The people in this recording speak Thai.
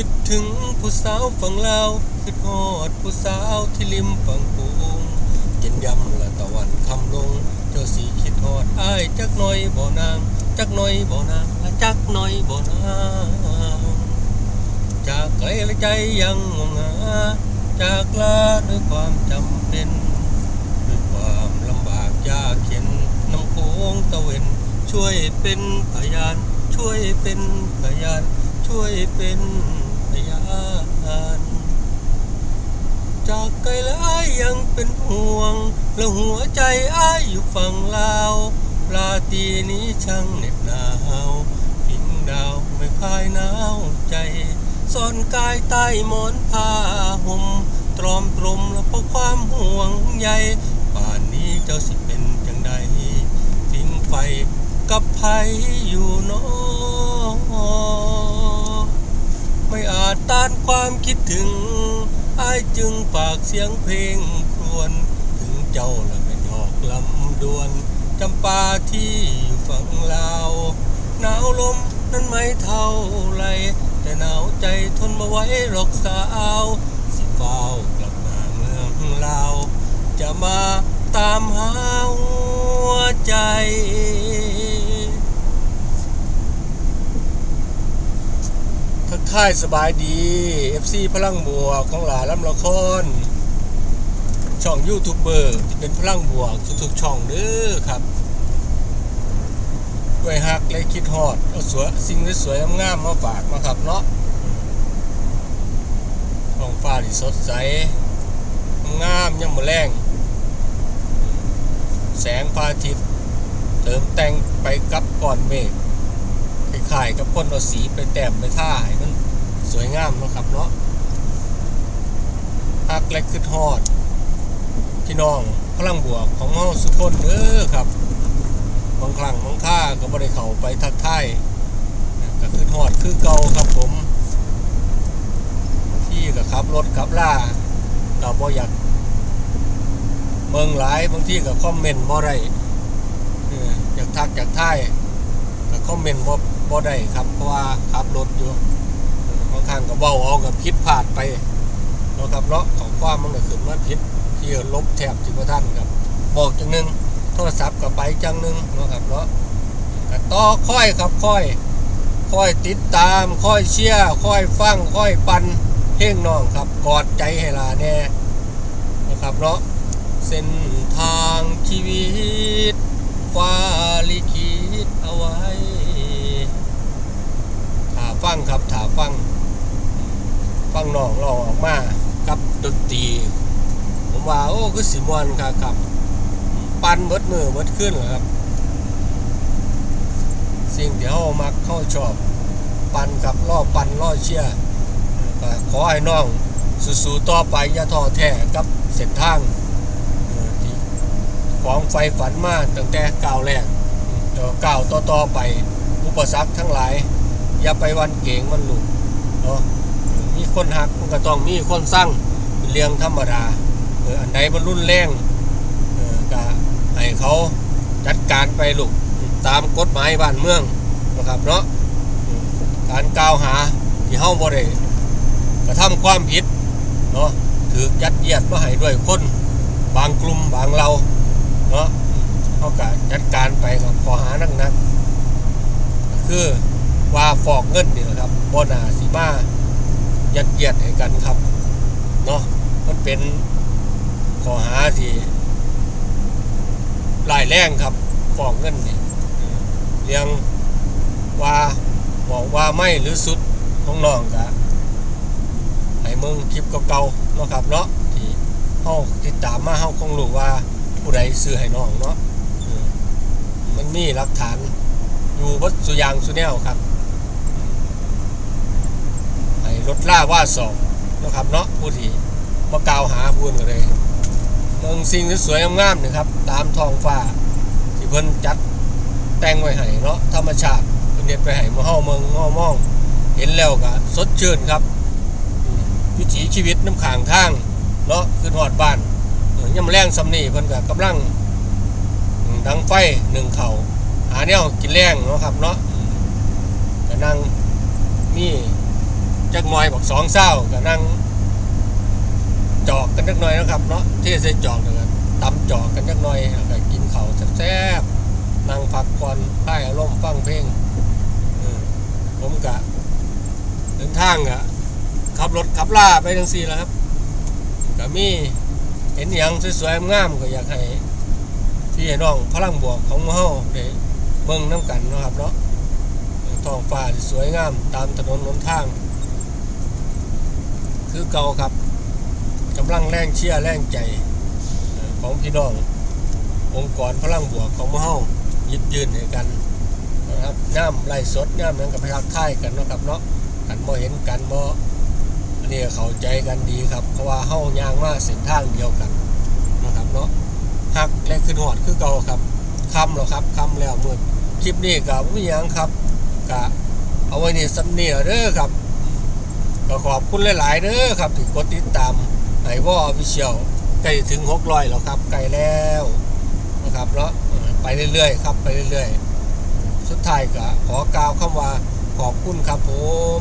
คิดถึงผู้สาวฝั่งลาวคิดฮอดผู้สาวที่ริมฝั่งโขงกินยำละตะวันคำลง เจ้าสีคิดฮอดอ้ายจักหน่อยบ่นาง จักหน่อยบ่นางละจักหน่อยบ่นางจากไกลและใจยังงงาจากลาด้วยความจำเป็นด้วยความลำบากยากเข็นน้ำโขงตะเวนช่วยเป็นพยาน ช่วยเป็นพยาน ช่วยเป็น จากไกลและอ้ายยังเป็นห่วง และหัวใจอ้ายอยู่ฝั่งลาวลาตรีนี้ช่างเหน็บหนาวพิงดาวไม่คลายหนาวใจซ่อนกายใต้หมอนผ้าห่มตรอมตรมและเพราะความห่วงใยป่านนี้เจ้าสิเป็นจังใดทิ้งไฟกับไผอยู่เนอ ไม่อาจต้านความคิดถึงไอจึงฝากเสียงเพลงครวญถึงเจ้าและไม่ดอกลำดวนจำปาที่ฝั่งลาวหนาวลมนั้นไม่เท่าไร แต่หนาวใจทนมาไว้หรอกสาวสิเฝ้ากลับมาเมืองลาว จะมาตามหาหัวใจ ทักทายสบายดี FC พลังบวกของหลายลำละคร ช่องยูทูบเบอร์ที่เป็นพลังบวกทุกๆช่องเด้อครับด้วยฮักและคิดฮอดเอาสวยสิ่งสวยงามมาฝากมาครับเนาะท้องฟ้าที่สดใสงามยังมือแรงแสงพระอาทิตย์เติมแต่งไปกับก่อนเมฆคล้ายๆกับคนเอาสีไปแต้มไปท่าให้มัน สวยงามนะครับเนาะฮักและคือทอด พี่น้องพลังบวกของเฮาสุกคนเด้อครับ บางครั้งบางค่าก็บ่ได้เข้าไปทักทายก็คือทอดคือเก่าครับผม ที่ก็ขับรถขับล่าก็บ่อยากเบิ่งหลายบางที่ก็คอมเมนต์บ่ได้อยากทักอยากทายก็คอมเมนต์บ่บ่ได้ครับเพราะว่าขับรถอยู่างครั้งก็เว้าเอากับผิดพลาดไปเนาะครับเนาะของความมันก็ขึ้นมาผิดที่ลบแทบสิบ่ทันครับ บอกจังหนึ่งโทรศัพท์ก็ไปจังหนึ่งเนาะครับเนาะก็ต่อค่อยครับค่อย ค่อยติดตาม ค่อยเชียร์ค่อยฟังค่อยปันเพลงน้องครับกอดใจให้ลาแน่นะครับเนาะเส้นทางชีวิตฟ้าลิขิตเอาไว้ฟังครับ งฟังน้องร้องออกมากับดนตรี ผมว่าโอ้คือสิมวนครับครับ ปันเบิดมือเบิดขึ้นเหรอครับ สิ่งที่เขามักเข้าชอบ ปันกับล่อปันล่อเชียร์ขอให้น้องสู้ๆต่อไปอย่าท้อแท้กับเส้นทางของไฟฝันมาตั้งแต่ก้าวแรกต่อก้าวต่อๆไป อุปสรรคทั้งหลาย อย่าไปวันเก่งมันหลุดเนาะ คนหักมันก็ต้องมีคนสร้างเป็นเรื่องธรรมดาเอออันใดมันรุนแรงเออก็ให้เขาจัดการไปลูกตามกฎหมายบ้านเมืองนะครับเนาะการกล่าวหาที่เฮาบ่ได้กระทำความผิดเนาะถือยัดเยียดมาให้ด้วยคนบางกลุ่มบางเราเนาะเขาก็จัดการไปกับข้อหานักนักคือว่าฟอกเงินนี่แหละครับบนาสีมา ยัดเยียดให้กันครับเนาะมันเป็นข้อหาที่รายแรงครับฟอกเงินเนี่ยเรียงว่าบอกว่าไม่หรือสุดของน้องกะให้มึงคลิปเก่าๆเนาะครับเนาะที่เฮาติดตามมาเฮาคงรู้ว่าผู้ใดซื้อให้น้องเนาะมันมีหลักฐานอยู่วัดสุยางสุแนวครับให้ รถล่าว่าสองนะครับเนาะผู้ที่มากล่าวหาผู้อื่นเลยเมืองสิ่งที่สวยงามๆนี่ครับ ตามท้องฟ้า ที่เพิ่นจัดแต่งไว้ให้เนาะธรรมชาติเพิ่นเฮ็ดไปให้มาเฮาเมืองเฮามอง เห็นแล้วก็สดชื่นครับวิถีชีวิตน้ำขางทางเนาะขึ้นฮอดบ้านเออย่ำแรงสำนีเพิ่นก็กำลังดังไฟหนึ่งเขาหาแนวกินแรงเนาะครับเนาะอืมก็นั่งมีใจักน่อยบอกสองเศร้าก็นั่งจอกกันจักหน่อยนะครับเนาะที่ใส่จอกแล้วก็ตำจอกกันจักหน่อยแล้วก็กินเข้าแซ่บๆนั่งพักผ่อนคลายอารมณ์ฟังเพลงผมกะเดินทางอะขับรถขับล่าไปทั้งสี่แล้วครับก็มีเห็นอย่างสวยๆงามก็อยากให้พี่น้องพลังบวกของหมู่เฮาได้เบิ่งน้ำกันนะครับเนาะท้องฟ้าสวยงามตามถนนหนทาง คือเก่าครับกำลังแรงเชียร์แรงใจของพี่น้อง องค์กรพลังบวกของมู่เฮายิบยืนให้กันนะครับน้ำไล่สดน้ำนั้นกับพักค่ายกันนะครับเนาะกันบ่เห็นกันบ่อันนี้เข้าใจกันดีครับ เพราะว่าเฮายางมาเส้นทางเดียวกันนะครับเนาะหักและขึ้นหอดคือเก่าครับคำแล้วครับคำแล้วมืดคลิปนี้กับวิยังครับก็เอาไว้นี่สำเนียเด้อครับ ก็ขอบคุณหลาย ๆเด้อครับที่กดติดตามไห้ว่าออฟฟิเชียลใกล้ถึง600แล้วครับใกล้แล้วนะครับเนาะไปเรื่อยๆครับไปเรื่อยๆ สุดท้ายก็ขอกล่าวคำว่าขอบคุณครับผม